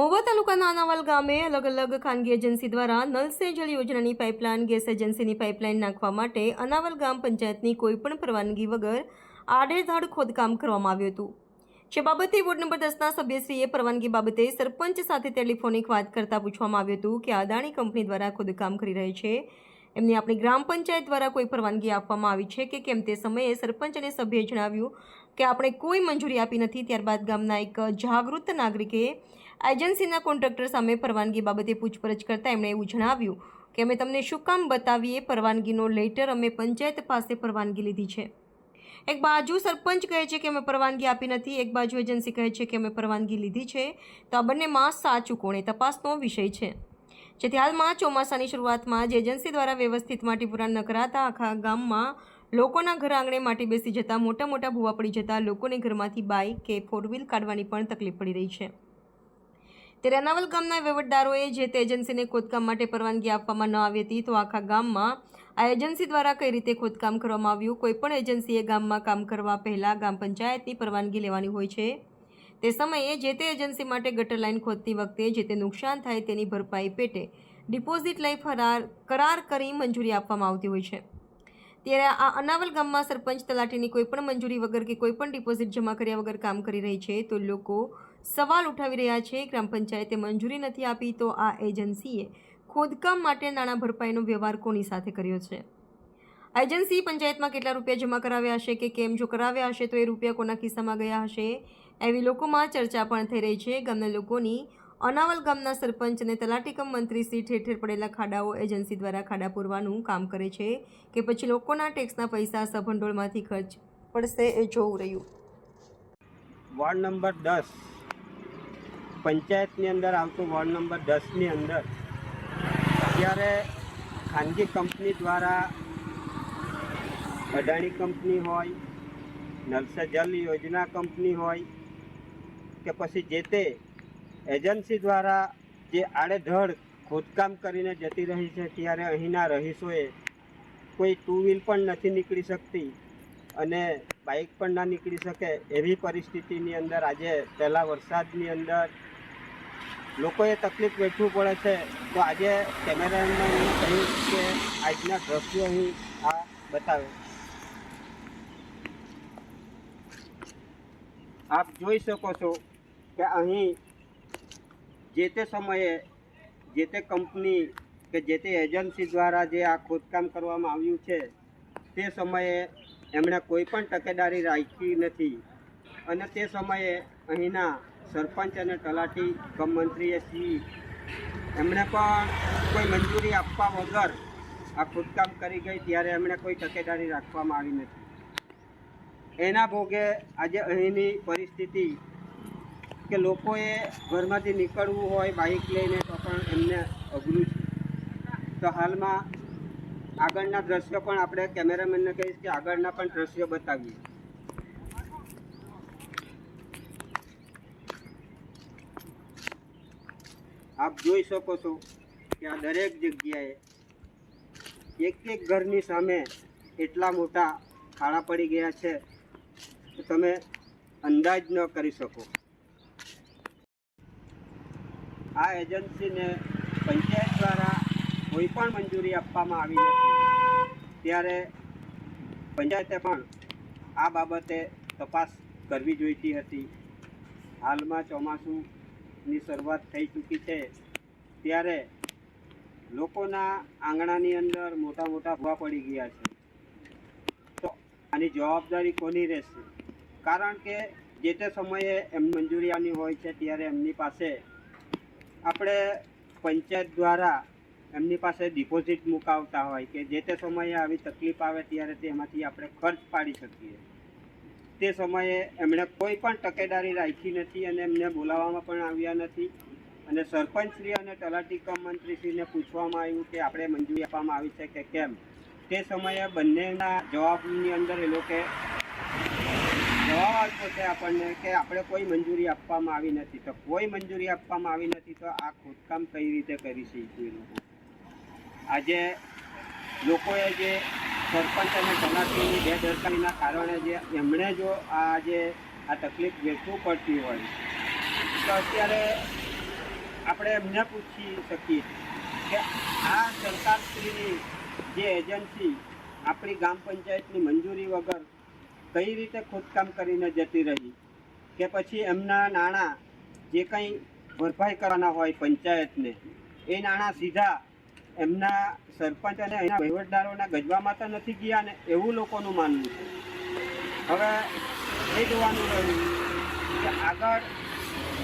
મહુવા તાલુકાના અનાવાલ ગામે અલગ અલગ ખાનગી એજન્સી દ્વારા નલ સે જલ યોજનાની પાઇપલાઇન, ગેસ એજન્સીની પાઇપલાઇન નાખવા માટે અનાવલ ગામ પંચાયતની કોઈપણ પરવાનગી વગર આડેધડ ખોદકામ કરવામાં આવ્યું હતું. જે બાબતે વોર્ડ નંબર દસના સભ્યશ્રીએ પરવાનગી બાબતે સરપંચ સાથે ટેલિફોનિક વાત કરતા પૂછવામાં આવ્યું હતું કે અદાણી કંપની દ્વારા ખોદકામ કરી રહી છે. એમની આપણી ગ્રામ પંચાયત દ્વારા કોઈ પરવાનગી આપવામાં આવી છે કે કેમ તે સમયે સરપંચ અને સભ્યએ જણાવ્યું કે આપણે કોઈ મંજૂરી આપી નથી, ત્યારબાદ ગામના એક જાગૃત નાગરિકે એજન્સીના કોન્ટ્રાક્ટર સામે પરવાનગી બાબતે પૂછપરછ કરતાં એમણે એવું જણાવ્યું કે અમે તમને શું કામ બતાવીએ, પરવાનગીનો લેટર અમે પંચાયત પાસે પરવાનગી લીધી છે. એક બાજુ સરપંચ કહે છે કે અમે પરવાનગી આપી નથી, એક બાજુ એજન્સી કહે છે કે અમે પરવાનગી લીધી છે, તો આ બંનેમાં સાચું કોણે તપાસનો વિષય છે. જેથી હાલમાં ચોમાસાની શરૂઆતમાં જ એજન્સી દ્વારા વ્યવસ્થિત માટી પુરાણ ન કરાતા આખા ગામમાં લોકોના ઘર આંગણે માટી બેસી જતા મોટા મોટા ભૂવા પડી જતા લોકોને ઘરમાંથી બાઇક કે ફોર વ્હીલ કાઢવાની પણ તકલીફ પડી રહી છે. ત્યારે અનાવલ ગામના વહીવટદારોએ જે તે એજન્સીને ખોદકામ માટે પરવાનગી આપવામાં ન આવી હતી, તો આખા ગામમાં આ એજન્સી દ્વારા કઈ રીતે ખોદકામ કરવામાં આવ્યું? કોઈપણ એજન્સીએ ગામમાં કામ કરવા પહેલાં ગામ પંચાયતની પરવાનગી લેવાની હોય છે. તે સમયે જે તે એજન્સી માટે ગટર લાઇન ખોદતી વખતે જે તે નુકસાન થાય તેની ભરપાઈ પેટે ડિપોઝિટ લઈ ફરાર, કરાર કરી મંજૂરી આપવામાં આવતી હોય છે. ત્યારે આ અનાવલ ગામમાં સરપંચ તલાટીની કોઈપણ મંજૂરી વગર કે કોઈપણ ડિપોઝિટ જમા કર્યા વગર કામ કરી રહી છે, તો લોકો સવાલ ઉઠાવી રહ્યા છે. ગ્રામ પંચાયતે મંજૂરી નથી આપી તો આ એજન્સીએ ખોદકામ માટે નાણાં ભરપાઈનો વ્યવહાર કોની સાથે કર્યો છે? એજન્સી પંચાયતમાં કેટલા રૂપિયા જમા કરાવ્યા હશે કે કેમ જો કરાવ્યા હશે તો એ રૂપિયા કોના ખિસ્સામાં ગયા હશે? એવી લોકોમાં ચર્ચા પણ થઈ રહી છે. ગામના લોકોની અનાવલ ગામના સરપંચ અને તલાટીકમ મંત્રી શ્રી ઠેર ઠેર પડેલા ખાડાઓ એજન્સી દ્વારા ખાડા પૂરવાનું કામ કરે છે કે પછી લોકોના ટેક્સના પૈસા સભંડોળમાંથી ખર્ચ પડશે એ જોવું રહ્યું. વોર્ડ નંબર દસ. પંચાયતની અંદર આવતો વોર્ડ નંબર દસની અંદર અત્યારે ખાનગી કંપની દ્વારા અદાણી કંપની હોય, નલસા જલ યોજના કંપની હોય કે પછી જે તે એજન્સી દ્વારા જે આડેધડ ખોદકામ કરીને જતી રહી છે, ત્યારે અહીંના રહીશોએ કોઈ ટુ વ્હીલ પણ નથી નીકળી શકતી અને બાઇક પણ ના નીકળી શકે એવી પરિસ્થિતિની અંદર આજે પહેલાં વરસાદની અંદર લોકોએ તકલીફ વેઠવું પડે છે. તો આજે કેમેરામેન કહ્યું કે આજના દ્રશ્યો અહીં આ બતાવે આપ જોઈ શકો છો કે અહીં જે તે સમયે જે તે કંપની કે જે તે એજન્સી દ્વારા જે આ ખોદકામ કરવામાં આવ્યું છે, તે સમયે એમણે કોઈ પણ તકેદારી રાખી નથી. અને તે સમયે અહીંના સરપંચ અને તલાટી કમ મંત્રીએ શ્રી એમણે પણ કોઈ મંજૂરી આપવા વગર આ ખોદકામ કરી ગઈ ત્યારે એમણે કોઈ તકેદારી રાખવામાં આવી નથી. એના ભોગે આજે અહીંની પરિસ્થિતિ કે લોકોએ ઘરમાંથી નીકળવું હોય બાઇક લઈને તો પણ એમને અઘરું છે. તો હાલમાં આગળના દ્રશ્યો પણ આપણે કેમેરામેનને કહીશ કે આગળના પણ દ્રશ્યો બતાવીએ. આપ જોઈ શકો છો કે આ દરેક જગ્યાએ એક એક ઘરની સામે એટલા મોટા ખાડા પડી ગયા છે કે તમે અંદાજ ન કરી શકો. આ એજન્સીને પંચાયત દ્વારા કોઈ પણ મંજૂરી આપવામાં આવી નથી. ત્યારે પંચાયતે પણ આ બાબતે તપાસ કરવી જોઈતી હતી. હાલમાં ચોમાસુની શરૂઆત થઈ ચૂકી છે. ત્યારે લોકોના આંગણાની અંદર મોટા મોટા ભૂવા પડી ગયા છે. તો આની જવાબદારી કોની રહેશે? કારણ કે જે તે સમયે એમ મંજૂરી આની હોય છે, ત્યારે એમની પાસે આપણે પંચાયત દ્વારા એમની પાસે ડિપોઝિટ મુકાવતા હોય કે જે તે સમયે આવી તકલીફ આવે ત્યારે તેમાંથી આપણે ખર્ચ પાડી શકીએ. તે સમયે એમણે કોઈ પણ તકેદારી રાખી નથી અને એમને બોલાવવામાં પણ આવ્યા નથી. અને સરપંચશ્રી અને તલાટી કમ મંત્રીશ્રીને પૂછવામાં આવ્યું કે આપણે મંજૂરી આપવામાં આવી છે કે કેમ? તે સમયે બંનેના જવાબની અંદર એ લોકોએ જવાબ આપ્યો છે આપણને કે આપણે કોઈ મંજૂરી આપવામાં આવી નથી. તો કોઈ મંજૂરી આપવામાં આવી નથી તો આ ખોદકામ કઈ રીતે કરી શકીએ આજે લોકોએ જે સરપંચ અને તલાટીની બેદરકારીના કારણે જે એમણે જો આ જે આ તકલીફ વેઠવું પડતી હોય, તો અત્યારે આપણે એમને પૂછી શકીએ કે આ સરકારશ્રીની જે એજન્સી આપણી ગ્રામ પંચાયતની મંજૂરી વગર કઈ રીતે ખોદકામ કરીને જતી રહી કે પછી એમના નાણાં જે કંઈ ભરપાઈ કરવાના હોય પંચાયતને, એ નાણાં સીધા એમના સરપંચ અને એના વહીવટદારોના ગજવામાં તો નથી ગયા ને એવું લોકોનું માનવું છે. હવે એ જોવાનું રહ્યું કે આગળ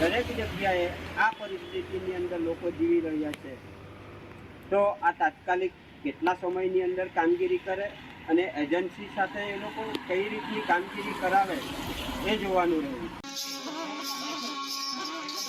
દરેક જગ્યાએ આ પરિસ્થિતિની અંદર લોકો જીવી રહ્યા છે. તો આ તાત્કાલિક કેટલા સમયની અંદર કામગીરી કરે અને એજન્સી સાથે એ લોકો કઈ રીતની કામગીરી કરાવે એ જોવાનું રહ્યું.